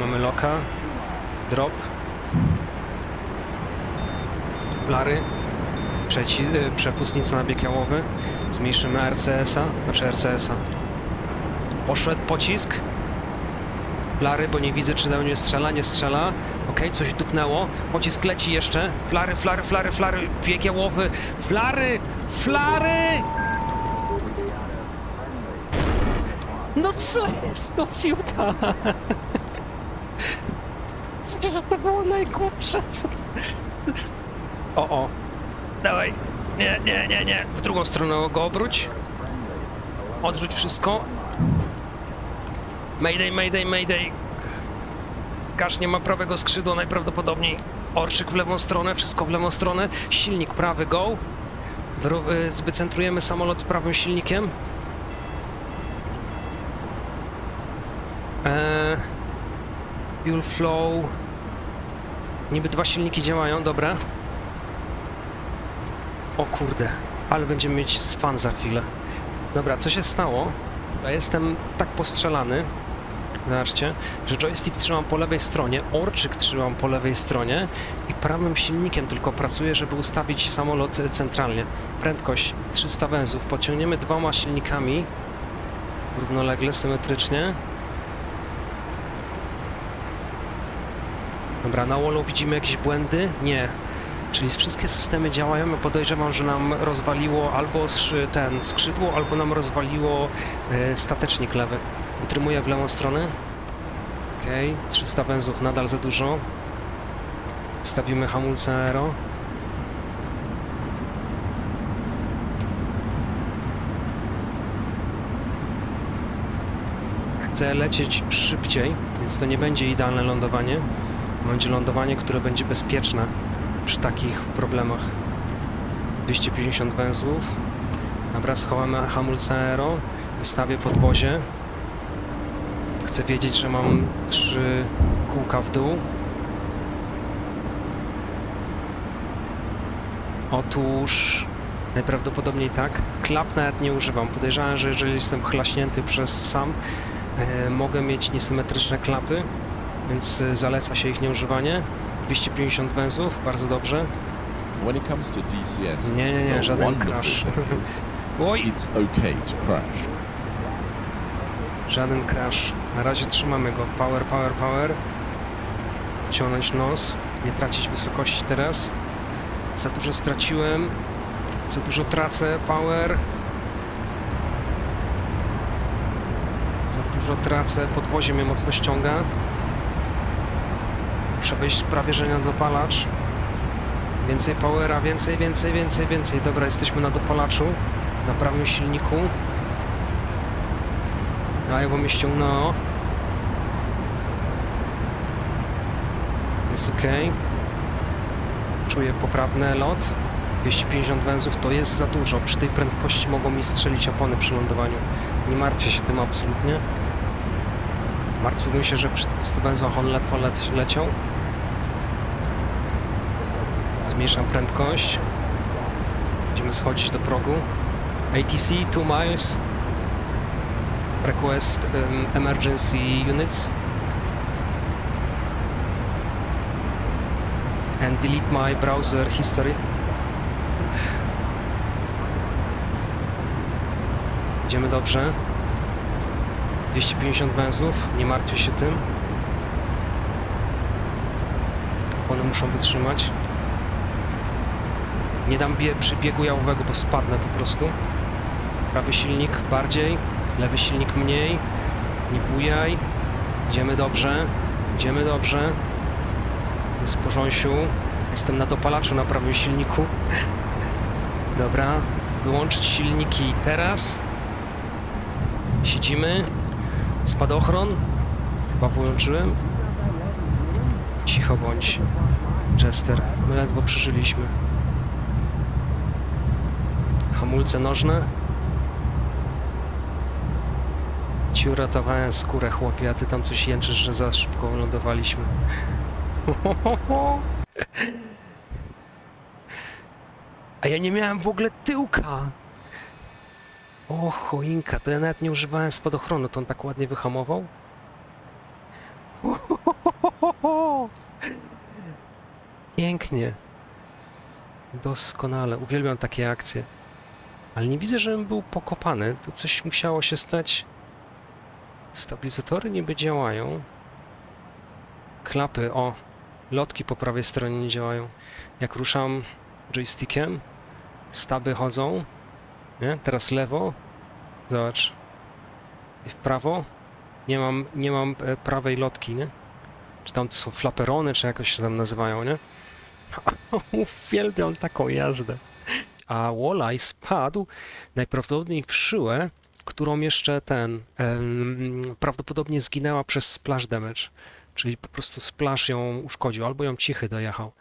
Loka. Drop. Flary. Przeci, y, przepustnica na bieg jałowy. Zmniejszymy RCS-a, znaczy RCS-a. Poszedł pocisk. Flary, bo nie widzę, czy do mnie strzela, nie strzela. Okej, coś dupnęło. Pocisk leci jeszcze. Flary, flary, flary, flary. Bieg jałowy. Flary! Flary! No co jest to fiuta? Przecież to było najgłupsze, co. O, o. Dawaj. Nie, nie, nie, nie. W drugą stronę go obróć. Odrzuć wszystko. Mayday, mayday, mayday. Gasz nie ma prawego skrzydła najprawdopodobniej. Orczyk w lewą stronę, wszystko w lewą stronę. Silnik prawy, go. Y, Wycentrujemy samolot prawym silnikiem. Eee, fuel flow. Niby dwa silniki działają, dobra. O kurde, ale będziemy mieć fan za chwilę. Dobra, co się stało? Ja jestem tak postrzelany, zobaczcie, że joystick trzymam po lewej stronie, orczyk trzymam po lewej stronie i prawym silnikiem tylko pracuję, żeby ustawić samolot e, centralnie. Prędkość 300 węzłów. Podciągniemy dwoma silnikami równolegle, symetrycznie. Dobra, na wallu widzimy jakieś błędy? Nie. Czyli wszystkie systemy działają. Podejrzewam, że nam rozwaliło albo ten skrzydło, albo nam rozwaliło e, statecznik lewy. Utrymuję w lewą stronę. Okej, 300 węzłów nadal za dużo. Wstawimy hamulce aero. Chcę lecieć szybciej, więc to nie będzie idealne lądowanie. Będzie lądowanie, które będzie bezpieczne przy takich problemach. 250 węzłów. Dobra, schowamy hamulce aero. Wystawię podwozie. Chcę wiedzieć, że mam trzy kółka w dół. Otóż najprawdopodobniej tak. Klap nawet nie używam. Podejrzewam, że jeżeli jestem chlaśnięty przez sam, e, mogę mieć niesymetryczne klapy, więc e, zaleca się ich nieużywanie. 250 węzłów, bardzo dobrze. Nie, nie, nie, żaden crash. Oj! it's okay to crash. Żaden crash. Na razie trzymamy go. Power, power, power. Ciągnąć nos. Nie tracić wysokości teraz. Za dużo straciłem. Za dużo tracę. Power. Za dużo tracę. Podwozie mnie mocno ściąga. Muszę wejść prawie że na dopalacz. Więcej powera, więcej, więcej, więcej, więcej. Dobra, jesteśmy na dopalaczu. Na prawym silniku. Daj, bo mnie ściągnęło. Jest ok. Czuję poprawny lot. 250 węzłów to jest za dużo. Przy tej prędkości mogą mi strzelić opony przy lądowaniu. Nie martwię się tym absolutnie. Martwiłbym się, że przy 200 węzłach on ledwo leciał. Zmniejszam prędkość. Będziemy schodzić do progu. ATC 2 miles. Request um, emergency units. And delete my browser history. Idziemy dobrze. 250 węzłów, nie martwię się tym. Opony muszą wytrzymać. Nie dam bie przy biegu jałowego, bo spadnę po prostu. Prawy silnik bardziej, lewy silnik mniej. Nie bujaj. Idziemy dobrze. Idziemy dobrze. Jest. Jestem na dopalaczu na prawym silniku. Dobra. Wyłączyć silniki teraz. Siedzimy. Spadochron. Chyba wyłączyłem. Cicho bądź. Jester. My ledwo przeżyliśmy. Hamulce nożne. Ci uratowałem skórę, chłopie, a ty tam coś jęczysz, że za szybko lądowaliśmy. A ja nie miałem w ogóle tyłka. O, choinka, to ja nawet nie używałem spadochronu, to on tak ładnie wyhamował. Pięknie. Doskonale. Uwielbiam takie akcje. Ale nie widzę, żebym był pokopany. Tu coś musiało się stać. Stabilizatory niby działają. Klapy, o. Lotki po prawej stronie nie działają. Jak ruszam joystickiem, staby chodzą. Nie? Teraz lewo. Zobacz. I w prawo. Nie mam, nie mam e, prawej lotki, nie? Czy tam to są flaperony, czy jakoś się tam nazywają, nie? Uwielbiam taką jazdę. A Walleye spadł najprawdopodobniej w szyłę, którą jeszcze ten prawdopodobnie zginęła przez splash damage. Czyli po prostu splash ją uszkodził, albo ją cichy dojechał.